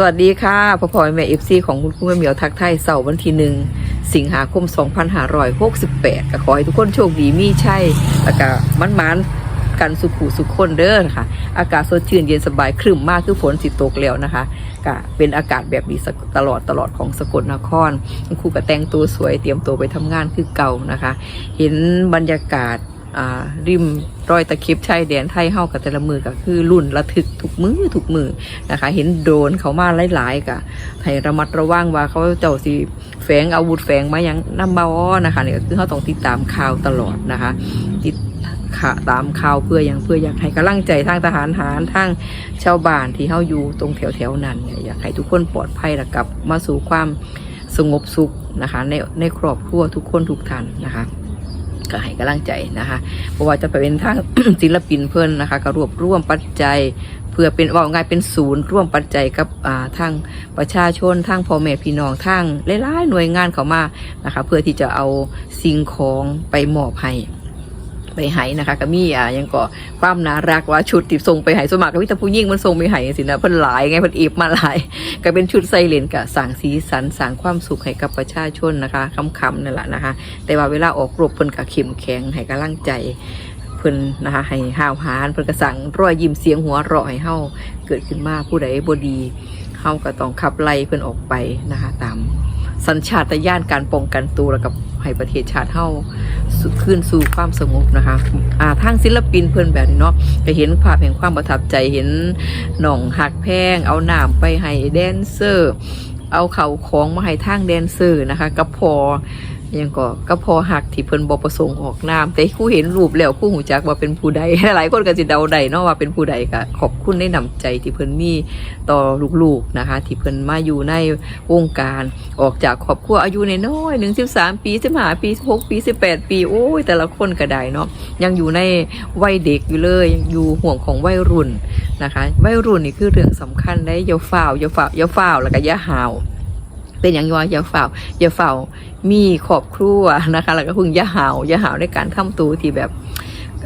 สวัสดีค่ะพ่อพ่อยแม่เอฟซีของคุณครูแม่เหมียวทักไทยเสาร์วันที่หนึ่งสิงหาคม 2568 ก็ขอให้ทุกคนโชคดีมีใช่แล้วก็มันมันกันสุขุสุขคนเด้อนะคะอากาศสดชื่นเย็นสบายครึ้มมากคือฝนสิตกแล้วนะคะก็เป็นอากาศแบบนี้ตลอดตลอดของสกลนครคุณครูก็แต่งตัวสวยเตรียมตัวไปทำงานคือเก่านะคะ เห็นบรรยากาศ ริมรอยตะเข็บชายแดนไทยเฮากับแต่ละมือก็คือรุ่นระทึกทุกมือทุกมือนะคะ เห็นโดนเขามาหลายๆกะให้ระมัดระวังว่าเขาเจ้าสิแฝงอาวุธแฝงมายังนำมาอ้อนะคะนี่ก็คือเขาต้องติดตามข่าวตลอดนะคะติดข่าตามข่าวเพื่ออย่างเพื่ออยากให้กำลังใจทางทหารหารทางชาวบ้านที่เฮาอยู่ตรงแถวๆนั้นอยากให้ทุกคนปลอดภัยและกลับมาสู่ความสงบสุขนะคะในในครอบครัวทุกคนทุกท่านนะคะ ก็ให้กำลังใจนะคะเพราะว่าจะไปเป็นทางศิลปินเพื่อนนะคะ ก็รวบรวมปัจจัยเพื่อเป็นว่าง่ายเป็นศูนย์ร่วมปัจจัยกับทางประชาชนทางพ่อแม่พี่น้องทางหลายๆหน่วยงานเขามานะคะ เพื่อที่จะเอาสิ่งของไปมอบให้ ไปให้นะคะก็มีอ่ายังก็ความน่ารักว่าชุดที่ส่งไปให้สมัครกับวิตาผู้ยิ่งมันส่งไปให้สินะเพิ่นหลายไงเพิ่นเอฟมาหลาย ก็เป็นชุดไซเลนกับสั่งสีสันสั่งความสุขให้กับประชาชนนะคะคำๆนั่นแหละนะคะ แต่ว่าเวลาออกรบเพิ่นก็เข้มแข็งให้กำลังใจเพิ่นนะคะให้ห้าวหานเพิ่นก็สั่งรอยยิ้มเสียงหัวเราะให้เฮาเกิดขึ้นมาผู้ใดบ่ดีเฮาก็ต้องขับไล่เพิ่นออกไปนะคะตาม สัญชาตญาณการป้องกันตัวแล้วกับให้ประเทศชาติเฮาขึ้นสู่ความสงบนะคะอ่าทางศิลปินเพื่อนแบบนี้เนาะจะเห็นภาพแห่งความประทับใจเห็นหน่องหักแพง เอาน้ำไปให้แดนเซอร์ เอาเข่าของมาให้ทางแดนเซอร์นะคะก็พอ ยังก็ก็พอหักที่เพิ่นบประสงค์ออกนาม แต่คู่เห็นรูปแล้วคู่หูจักว่าเป็นผู้ใดหลายคนก็สิเดาใดเนาะว่าเป็นผู้ใดก็ขอบคุณในนำใจที่เพิ่นมีต่อลูกๆนะคะ ที่เพิ่นมาอยู่ในวงการออกจากครอบครัวอายุน้อยหนึ่งสิบสามปีสิบห้าปีสิบหกปีสิบแปดปีโอ้ยแต่ละคนก็ได้เนาะยังอยู่ในวัยเด็กอยู่เลยยังอยู่ห่วงของวัยรุ่นนะคะ วัยรุ่นนี่คือเรื่องสำคัญได้ย่าฝ่าวย่าฝ่าวย่าฝ่าวแล้วก็ย่าหาว เป็นอย่างว่าอย่าเฝ้าอย่าเฝ้ามีครอบครัวนะคะ แล้วก็พึ่งอย่าหาวอย่าหาวในการทำตัวที่แบบ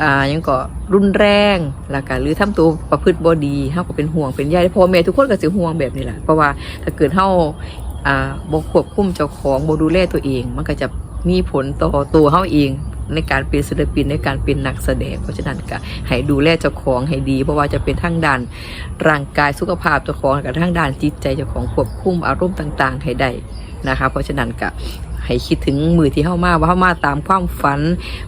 อ่ายังก็รุนแรงแล้วก็หรือทำตัวประพฤติบดีเฮาก็เป็นห่วงเป็นใยพ่อแม่ทุกคนก็สิห่วงแบบนี้แหละเพราะว่าถ้าเกิดเฮาอ่าบ่ควบคุมเจ้าของบ่ดูแลตัวเอง มันก็จะมีผลต่อตัวเฮาเอง ในการเป็นศิลปินในการเป็นนักแสดง เพราะฉะนั้นก็ให้ดูแลเจ้าของให้ดี เพราะว่าจะเป็นทั้งด้านร่างกายสุขภาพเจ้าของกับทั้งด้านจิตใจเจ้าของควบคุมอารมณ์ต่าง ๆ ให้ได้นะคะ เพราะฉะนั้นก็ให้คิดถึงมือที่เข้ามาว่าเข้ามาตามความฝัน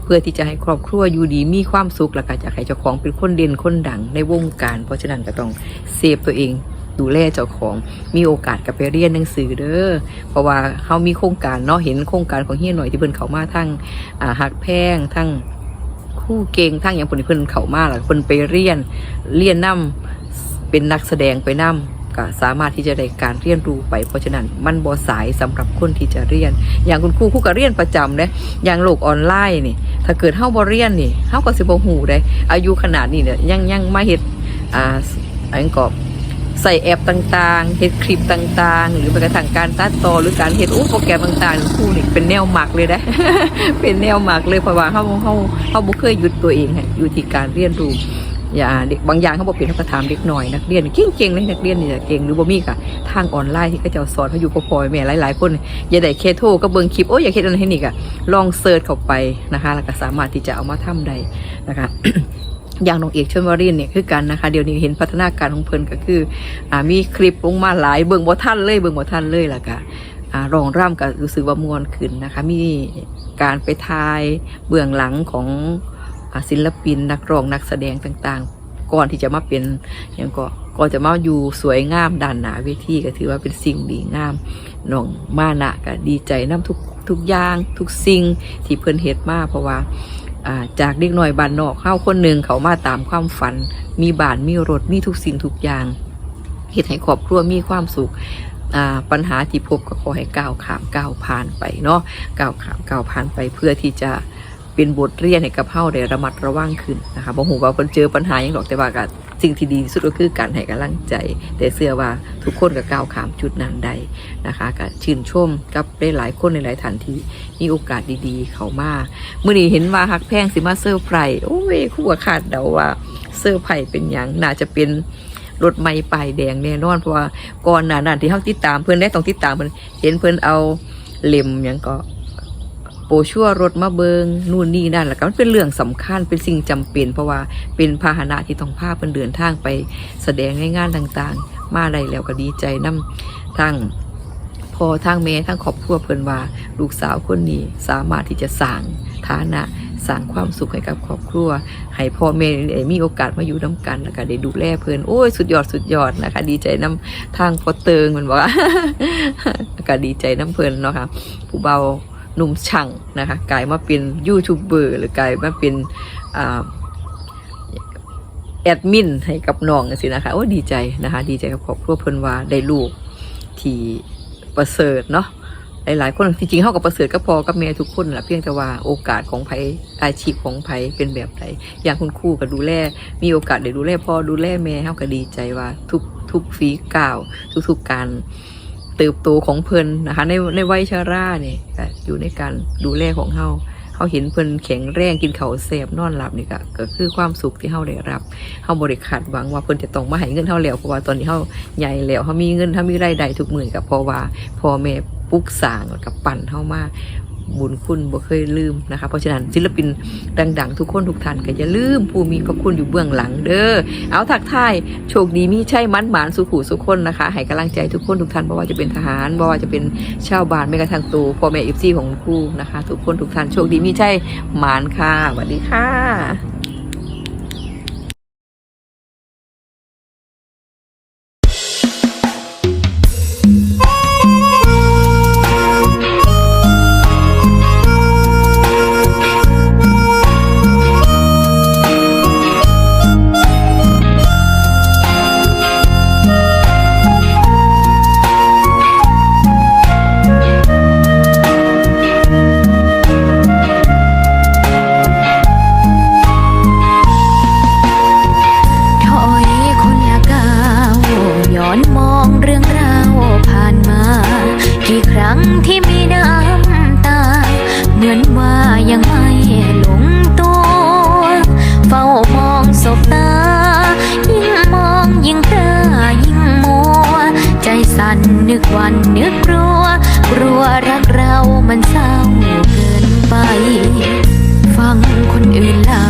เพื่อที่จะให้ครอบครัวอยู่ดีมีความสุขแล้วก็จะให้เจ้าของเป็นคนเด่นคนดังในวงการ เพราะฉะนั้นก็ต้องเซฟตัวเอง ดูแลเจ้าของมีโอกาสกับไปเรียนหนังสือเด้อเพราะว่าเขามีโครงการเนาะเห็นโครงการของเฮียหน่อยที่เพิ่นเขามาทั้งหักแพงทั้งคู่เก่งทั้งอย่างเพิ่นเพิ่นเขามาแล้วเพิ่นไปเรียนเรียนนํเป็นนักแสดงไปนํก็สามารถที่จะได้การเรียนรู้ไป เพราะฉะนั้นมันบ่สายสำหรับคนที่จะเรียน อย่างคุณครูครูก็เรียนประจำเด้อย่างโลกออนไลน์นี่ ถ้าเกิดเฮาบ่เรียนนี่เฮาก็สิบ่ฮู้ได้อายุขนาดนี้เนี่ยยังยังมาเฮ็ดอ่าอันก็ ใส่แอปต่างๆเฮ็ดคลิปต่างๆ หรือแม้กระทั่งการตัดต่อหรือการเฮ็ดอู้โปรแกรมต่างๆคู่นี่เป็นแนวหมักเลยนะเป็นแนวหมักเลยเพราะว่าเฮาเฮาเฮาบ่เคยหยุดตัวเองอยู่ที่การเรียนรู้อย่าเด็กบางอย่างเขาบอกเป็นเขาก็ถามเด็กหน่อยนักเรียนเก่งๆเลยนักเรียนนี่จะเก่งหรือบ่มีกะทางออนไลน์ที่เขาเจะสอนเขาอยู่กับพ่อแม่หลายๆ คนอย่าได้เคโทก็เบิ่งคลิปโอ้ยอย่าเฮ็ดอันนั้นให้นี่กะลองเสิร์ชเข้าไปนะคะแล้วก็สามารถที่จะเอามาทำได้นะคะ อย่างน้องเอกชนวรินเนี่ยคือกันนะคะ เดี๋ยวนี้เห็นพัฒนาการของเพิ่นก็คืออมีคลิปลงมาหลายเบิ่งบ่ทันเลยเบิ่งบ่ทันเลยล่ะก็อ่ารองร่ำก็รู้สึกว่ามวนขึ้นนะคะ มีการไปทายเบื้องหลังของศิลปินนักร้องนักแสดงต่างๆ ก่อนที่จะมาเป็นอย่างก็ก่อนจะมาอยู่สวยงามด้านหนาเวทีก็ถือว่าเป็นสิ่งดีงามน้องมานะก็ดีใจน้ำทุกทุกอย่างทุกสิ่งที่เพิ่นเฮ็ดมาเพราะว่า จากเด็กหน่อยบ้านนอกเข้าคนหนึ่งเขามาตามความฝัน มีบ้านมีรถมีทุกสิ่งทุกอย่างเหตุให้ครอบครัวมีความสุขปัญหาที่พบก็ขอให้ก้าวข้ามก้าวผ่านไปเนาะก้าวข้ามก้าวผ่านไปเพื่อที่จะเป็นบทเรียนให้กับเฮาได้ระมัดระวังขึ้นนะคะบ่หูว่าเพิ่นเจอปัญหาอยังหรอกแต่ว่าก็ สิ่งที่ดีที่สุดก็คือการให้กำลังใจ แต่เชื่อว่าทุกคนก็ก้าวขามจุดนั้นได้นะคะก็ชื่นชมกับได้หลายคนในหลายๆท่านที่มีโอกาสดีๆ เขามาเมื่อนี้เห็นว่าฮักแพงสิมาเซอร์ไพรส์โอ้ยคู่กับขาดเดาว่าเซอร์ไพรส์เป็นอย่างน่าจะเป็นรถไม่ป้ายแดงแน่นอนเพราะว่าก่อนหน้านั้นที่เฮาติดตามเพิ่อนได้ต้องติดตามเพิ่นเห็นเพิ่อนเอาเล่มหยังก็ ปชัวรถมาเบิงนู่นนี่นั่นแหล้วก็มันเป็นเรื่องสำคัญเป็นสิ่งจำเป็น เพราะว่าเป็นพาหนะที่ต้องพาเพิ่นเดินทางไปแสดงในงานต่างๆ มาได้แล้วก็ดีใจนํทั้งพอทางแม่ทั้งครอบครัวเพิ่นว่า ลูกสาวคนนี้สามารถที่จะสร้างฐานะสร้างความสุขให้กับครอบครัว ให้พ่อแม่ได้มีโอกาสมาอยู่น้ากันแล้วก็ได้ดูแลเพิ่นโอ้ยสุดยอดสุดยอดนะคะ ดีใจน้ทางพอเติงมันบอกว่าก็ดีใจน้ำเพิ่นเนาะค่ะผู้เบา หนุ่มช่างนะคะกลายมาเป็นยูทูบเบอร์หรือกลายมาเป็นอแอดมินให้กับน้องสินะคะโอ้ดีใจนะคะ ดีใจกับครอบครัวเพิ่นว่าได้ลูกที่ประเสริฐเนาะหลายๆคนจริงๆเข้ากับประเสริฐก็พอกับแม่ทุกคนแหละเพียงแต่ว่าโอกาสของไผอาชีพของไผเป็นแบบไหนอย่างคุณครูก็ดูแลมีโอกาสได้ดูแลพ่อดูแลแม่เข้าก็ดีใจว่าทุกทุกฝีก้าวทุกๆการ เติบโตของเพิ่นนะคะ ในในวัยชราเนี่ยก็อยู่ในการดูแลของเฮาเขาเห็นเพิ่นแข็งแรงกินเขาวแซ่บนอนหลับนี่ก็ก็คือความสุขที่เฮาได้รับเฮาบริขาดหวังว่าเพิ่นจะต้องมาให้เงินเฮาแล้วเพราะว่าตอนนี้เฮาใหญ่แล้วเฮามีเงินเฮามีรายได้ทุกมื้อก็เพราะว่าพ่อแม่ปลุกสางกับปั่นเฮามา บุญคุณบ่เคยลืมนะคะ เพราะฉะนั้นศิลปินดัง ๆ ทุกคนทุกท่านก็อย่าลืม ผู้มีพระคุณอยู่เบื้องหลังเด้อเอาทักทายโชคดีมีใช่มันหมานสุขุสุขคนนะคะให้กำลังใจทุกคนทุกท่านบ่ว่าจะเป็นทหารบ่ว่าจะเป็นชาวบ้านไม่กระทั่งตัวพ่อแม่อิฟซีของครูนะคะ ทุกคนทุกท่านโชคดีมีใช่หมานค่ะสวัสดีค่ะันนึกวันนึกกลัว กลัวรักเรามันเศร้าเกินไป ฟังคนอื่นเล่า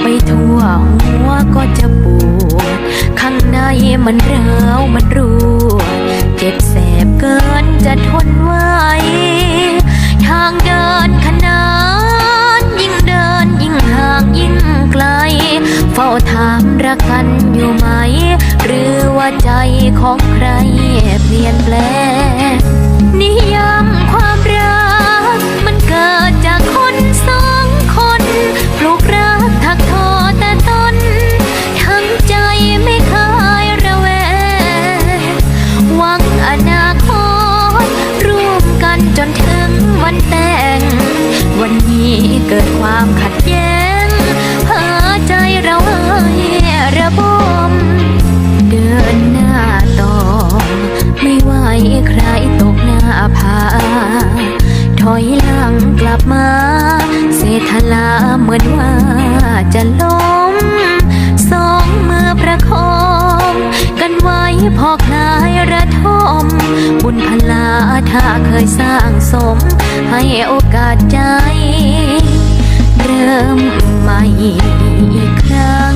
ไปทั่วหัวก็จะปวดข้างในมันร้าวมัน สร้างสม ให้โอกาสใจ เริ่มใหม่อีกครั้ง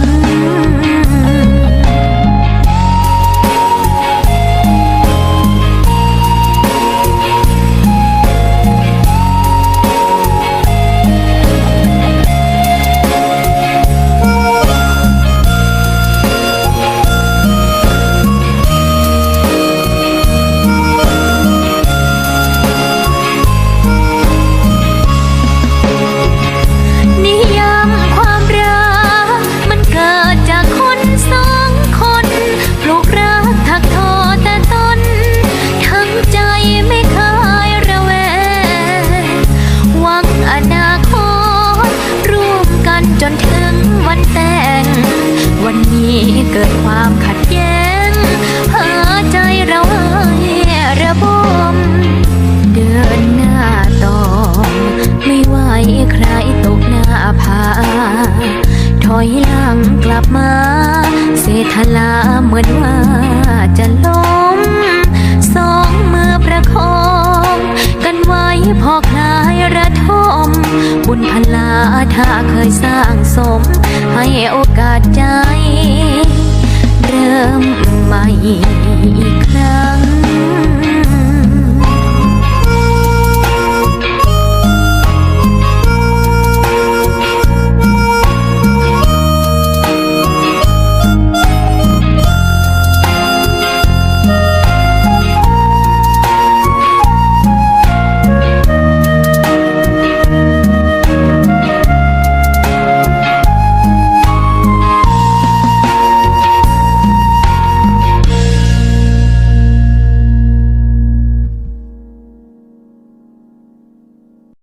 อนว่าจะล้ม สองมือประคอง กันไว้พอคลายระทม บุญพลาถ้าเคยสร้างสม ให้โอ